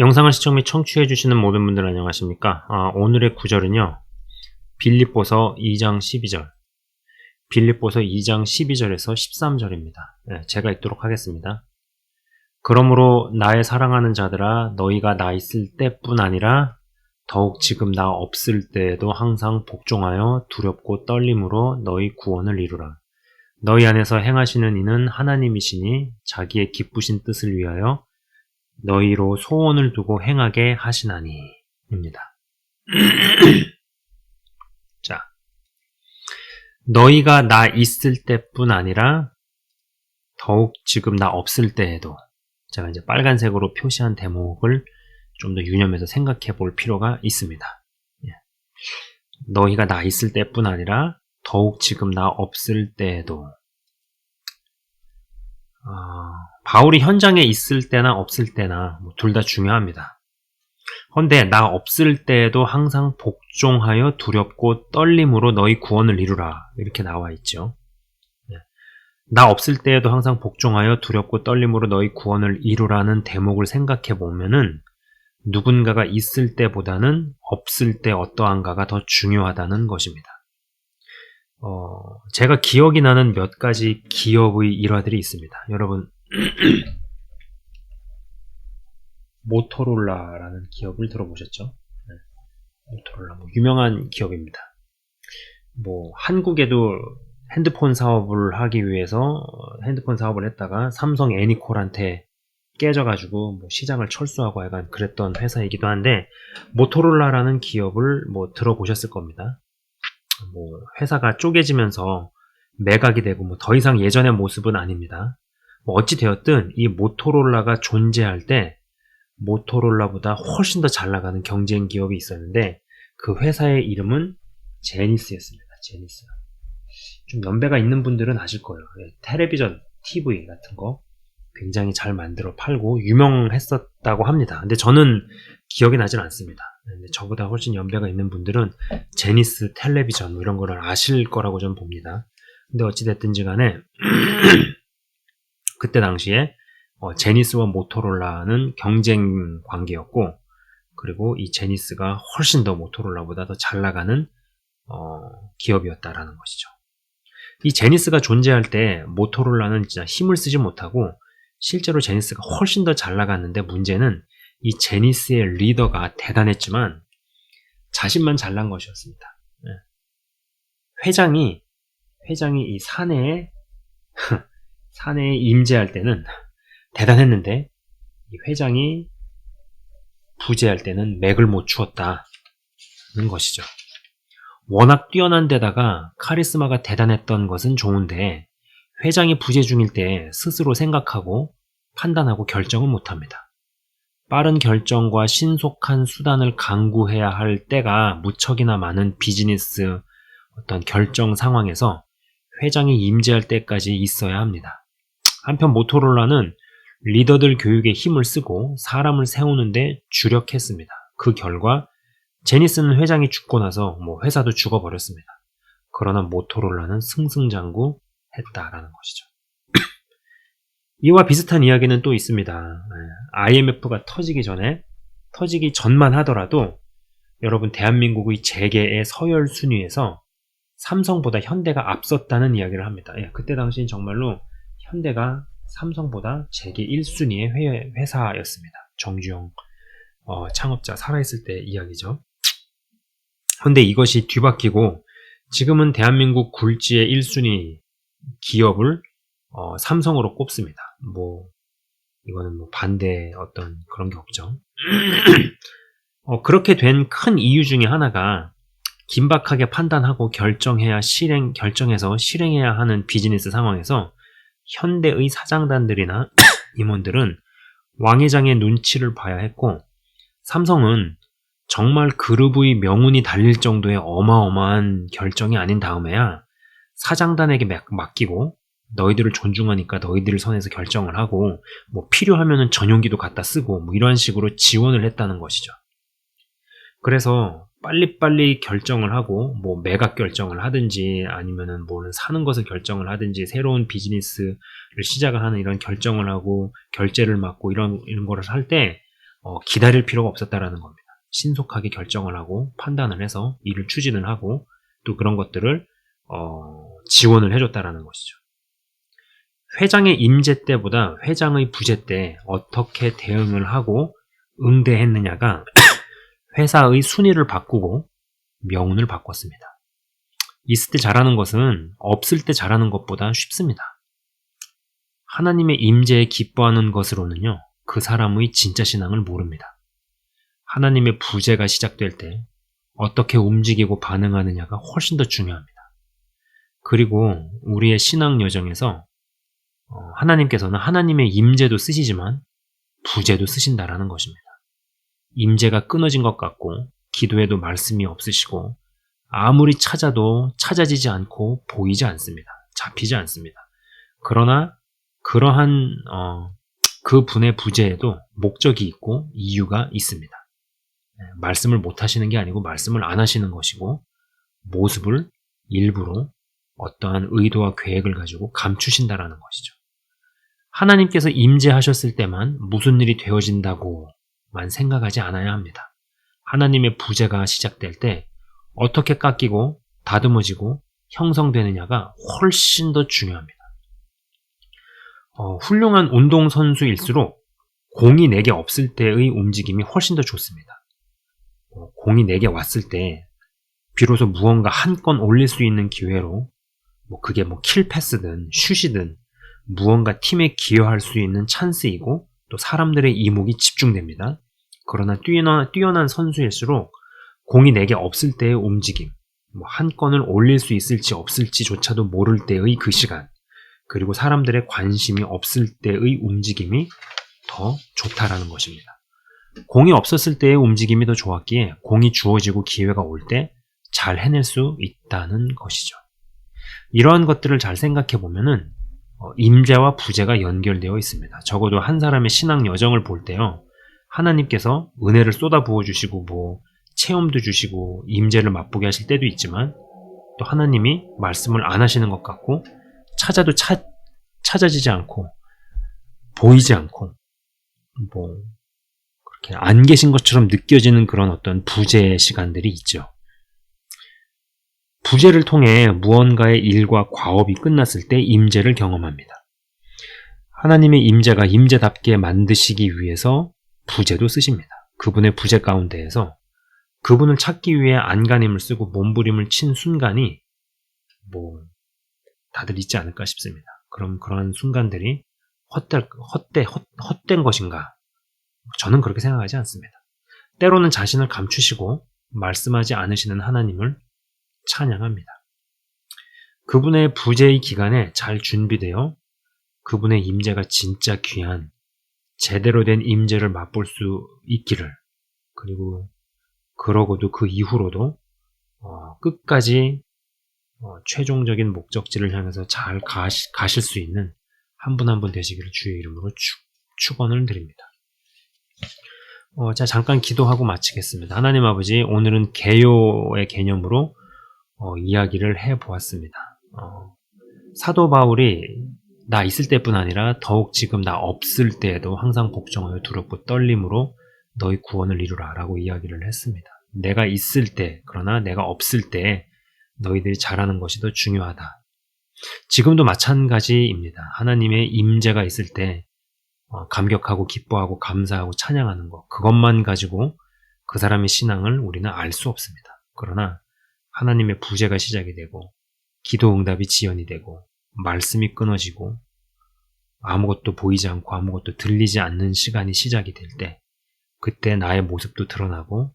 영상을 시청 및 청취해 주시는 모든 분들 안녕하십니까? 아, 오늘의 구절은요, 빌립보서 2장 12절. 빌립보서 2장 12절에서 13절입니다. 네, 제가 읽도록 하겠습니다. 그러므로 나의 사랑하는 자들아, 너희가 나 있을 때뿐 아니라 더욱 지금 나 없을 때에도 항상 복종하여 두렵고 떨림으로 너희 구원을 이루라. 너희 안에서 행하시는 이는 하나님이시니 자기의 기쁘신 뜻을 위하여 너희로 소원을 두고 행하게 하시나니 입니다. 자, 너희가 나 있을 때뿐 아니라 더욱 지금 나 없을 때에도 제가 이제 빨간색으로 표시한 대목을 좀 더 유념해서 생각해 볼 필요가 있습니다. 예. 너희가 나 있을 때뿐 아니라 더욱 지금 나 없을 때에도 어, 바울이 현장에 있을 때나 없을 때나 뭐 둘다 중요합니다. 그런데 나 없을 때에도 항상 복종하여 두렵고 떨림으로 너희 구원을 이루라 이렇게 나와 있죠. 네. 나 없을 때에도 항상 복종하여 두렵고 떨림으로 너희 구원을 이루라는 대목을 생각해 보면은 누군가가 있을 때보다는 없을 때 어떠한가가 더 중요하다는 것입니다. 어, 제가 기억이 나는 몇 가지 기업의 일화들이 있습니다. 여러분, 모토롤라라는 기업을 들어보셨죠? 네. 모토롤라, 뭐 유명한 기업입니다. 뭐, 한국에도 핸드폰 사업을 하기 위해서 핸드폰 사업을 했다가 삼성 애니콜한테 깨져가지고 뭐 시장을 철수하고 약간 그랬던 회사이기도 한데 모토롤라라는 기업을 뭐 들어보셨을 겁니다. 뭐 회사가 쪼개지면서 매각이 되고 뭐 더 이상 예전의 모습은 아닙니다. 뭐 어찌 되었든 이 모토롤라가 존재할 때 모토롤라보다 훨씬 더 잘 나가는 경쟁 기업이 있었는데 그 회사의 이름은 제니스였습니다. 제니스. 좀 연배가 있는 분들은 아실 거예요. 예, 텔레비전, TV 같은 거 굉장히 잘 만들어 팔고 유명했었다고 합니다. 근데 저는 기억이 나질 않습니다. 저보다 훨씬 연배가 있는 분들은 제니스 텔레비전 뭐 이런 거를 아실 거라고 저는 봅니다. 근데 어찌됐든지 간에 그때 당시에 어, 제니스와 모토롤라는 경쟁 관계였고 그리고 이 제니스가 훨씬 더 모토롤라보다 더 잘 나가는 어, 기업이었다라는 것이죠. 이 제니스가 존재할 때 모토롤라는 진짜 힘을 쓰지 못하고 실제로 제니스가 훨씬 더 잘 나갔는데 문제는 이 제니스의 리더가 대단했지만 자신만 잘난 것이었습니다. 네. 회장이 회장이 이 사내에 사내에 임재할 때는 대단했는데 이 회장이 부재할 때는 맥을 못 추었다는 것이죠. 워낙 뛰어난 데다가 카리스마가 대단했던 것은 좋은데 회장이 부재 중일 때 스스로 생각하고 판단하고 결정을 못합니다. 빠른 결정과 신속한 수단을 강구해야 할 때가 무척이나 많은 비즈니스 어떤 결정 상황에서 회장이 임재할 때까지 있어야 합니다. 한편 모토롤라는 리더들 교육에 힘을 쓰고 사람을 세우는데 주력했습니다. 그 결과 제니스는 회장이 죽고 나서 뭐 회사도 죽어버렸습니다. 그러나 모토롤라는 승승장구 했다라는 것이죠. 이와 비슷한 이야기는 또 있습니다. IMF가 네, 터지기 전에, 터지기 전만 하더라도 여러분 대한민국의 재계의 서열 순위에서 삼성보다 현대가 앞섰다는 이야기를 합니다. 예, 그때 당시엔 정말로 현대가 삼성보다 재계 1순위의 회, 사였습니다 정주영 어, 창업자 살아있을 때 이야기죠. 그런데 이것이 뒤바뀌고 지금은 대한민국 굴지의 1순위 기업을 어, 삼성으로 꼽습니다. 뭐 이거는 뭐 반대 어떤 그런 게 없죠. 어, 그렇게 된 큰 이유 중에 하나가 긴박하게 판단하고 결정해야 실행 결정해서 실행해야 하는 비즈니스 상황에서 현대의 사장단들이나 임원들은 왕회장의 눈치를 봐야 했고 삼성은 정말 그룹의 명운이 달릴 정도의 어마어마한 결정이 아닌 다음에야 사장단에게 맡기고 너희들을 존중하니까 너희들 선에서 결정을 하고 뭐 필요하면은 전용기도 갖다 쓰고 뭐 이런 식으로 지원을 했다는 것이죠. 그래서 빨리빨리 결정을 하고 뭐 매각 결정을 하든지 아니면은 뭐는 사는 것을 결정을 하든지 새로운 비즈니스를 시작을 하는 이런 결정을 하고 결제를 맡고 이런 이런 거를 할 때 어, 기다릴 필요가 없었다라는 겁니다. 신속하게 결정을 하고 판단을 해서 일을 추진을 하고 또 그런 것들을 어, 지원을 해줬다라는 것이죠. 회장의 임재 때보다 회장의 부재 때 어떻게 대응을 하고 응대했느냐가 회사의 순위를 바꾸고 명운을 바꿨습니다. 있을 때 잘하는 것은 없을 때 잘하는 것보다 쉽습니다. 하나님의 임재에 기뻐하는 것으로는요, 그 사람의 진짜 신앙을 모릅니다. 하나님의 부재가 시작될 때 어떻게 움직이고 반응하느냐가 훨씬 더 중요합니다. 그리고 우리의 신앙 여정에서 어, 하나님께서는 하나님의 임재도 쓰시지만 부재도 쓰신다라는 것입니다. 임재가 끊어진 것 같고 기도에도 말씀이 없으시고 아무리 찾아도 찾아지지 않고 보이지 않습니다. 잡히지 않습니다. 그러나 그러한 어, 그 분의 부재에도 목적이 있고 이유가 있습니다. 네, 말씀을 못 하시는 게 아니고 말씀을 안 하시는 것이고 모습을 일부러 어떠한 의도와 계획을 가지고 감추신다라는 것이죠. 하나님께서 임재하셨을 때만 무슨 일이 되어진다고 만 생각하지 않아야 합니다. 하나님의 부재가 시작될 때 어떻게 깎이고 다듬어지고 형성되느냐가 훨씬 더 중요합니다. 어, 훌륭한 운동선수일수록 공이 내게 없을 때의 움직임이 훨씬 더 좋습니다. 어, 공이 내게 왔을 때 비로소 무언가 한 건 올릴 수 있는 기회로 뭐 그게 뭐 킬패스든 슛이든 무언가 팀에 기여할 수 있는 찬스이고 또 사람들의 이목이 집중됩니다. 그러나 뛰어난, 뛰어난 선수일수록 공이 내게 없을 때의 움직임, 뭐 한 건을 올릴 수 있을지 없을지조차도 모를 때의 그 시간, 그리고 사람들의 관심이 없을 때의 움직임이 더 좋다라는 것입니다. 공이 없었을 때의 움직임이 더 좋았기에 공이 주어지고 기회가 올 때 잘 해낼 수 있다는 것이죠. 이러한 것들을 잘 생각해 보면은 어, 임재와 부재가 연결되어 있습니다. 적어도 한 사람의 신앙 여정을 볼 때요. 하나님께서 은혜를 쏟아 부어 주시고 뭐 체험도 주시고 임재를 맛보게 하실 때도 있지만 또 하나님이 말씀을 안 하시는 것 같고 찾아도 차, 찾아지지 않고 보이지 않고 뭐 그렇게 안 계신 것처럼 느껴지는 그런 어떤 부재 시간들이 있죠. 부재를 통해 무언가의 일과 과업이 끝났을 때 임재를 경험합니다. 하나님의 임재가 임재답게 만드시기 위해서 부재도 쓰십니다. 그분의 부재 가운데에서 그분을 찾기 위해 안간힘을 쓰고 몸부림을 친 순간이 뭐 다들 있지 않을까 싶습니다. 그럼 그런 순간들이 헛될, 헛되, 헛, 헛된 것인가? 저는 그렇게 생각하지 않습니다. 때로는 자신을 감추시고 말씀하지 않으시는 하나님을 찬양합니다. 그분의 부재의 기간에 잘 준비되어 그분의 임재가 진짜 귀한 제대로 된 임재를 맛볼 수 있기를 그리고 그러고도 그 이후로도 어, 끝까지 어, 최종적인 목적지를 향해서 잘 가시, 가실 수 있는 한 분 한분 되시기를 주의 이름으로 축, 축원을 드립니다. 어, 자 잠깐 기도하고 마치겠습니다. 하나님 아버지 오늘은 개요의 개념으로 어, 이야기를 해 보았습니다. 어, 사도 바울이 나 있을 때뿐 아니라 더욱 지금 나 없을 때에도 항상 복종하여 두렵고 떨림으로 너희 구원을 이루라 라고 이야기를 했습니다. 내가 있을 때, 그러나 내가 없을 때 너희들이 잘하는 것이 더 중요하다. 지금도 마찬가지입니다. 하나님의 임재가 있을 때 어, 감격하고 기뻐하고 감사하고 찬양하는 것, 그것만 가지고 그 사람의 신앙을 우리는 알 수 없습니다. 그러나 하나님의 부재가 시작이 되고 기도 응답이 지연이 되고 말씀이 끊어지고 아무것도 보이지 않고 아무것도 들리지 않는 시간이 시작이 될 때 그때 나의 모습도 드러나고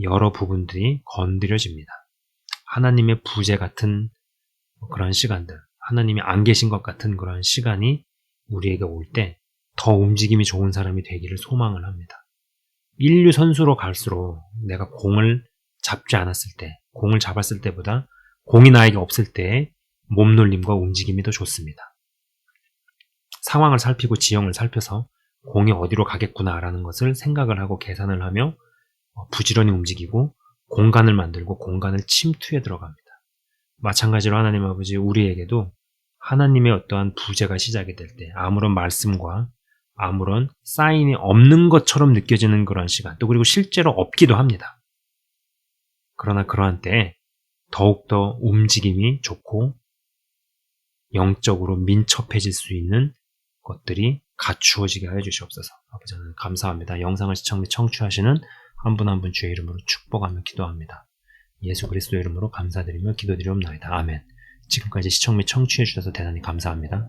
여러 부분들이 건드려집니다. 하나님의 부재 같은 그런 시간들, 하나님이 안 계신 것 같은 그런 시간이 우리에게 올 때 더 움직임이 좋은 사람이 되기를 소망을 합니다. 인류 선수로 갈수록 내가 공을 잡지 않았을 때, 공을 잡았을 때보다 공이 나에게 없을 때 몸놀림과 움직임이 더 좋습니다. 상황을 살피고 지형을 살펴서 공이 어디로 가겠구나라는 것을 생각을 하고 계산을 하며 어, 부지런히 움직이고 공간을 만들고 공간을 침투해 들어갑니다. 마찬가지로 하나님 아버지 우리에게도 하나님의 어떠한 부재가 시작이 될 때 아무런 말씀과 아무런 사인이 없는 것처럼 느껴지는 그런 시간, 또 그리고 실제로 없기도 합니다. 그러나 그러한 때에 더욱더 움직임이 좋고 영적으로 민첩해질 수 있는 것들이 갖추어지게 하여 주시옵소서. 아버지 저는 감사합니다. 영상을 시청 및 청취하시는 한 분 한 분 주의 이름으로 축복하며 기도합니다. 예수 그리스도 이름으로 감사드리며 기도드리옵나이다. 아멘. 지금까지 시청 및 청취해 주셔서 대단히 감사합니다.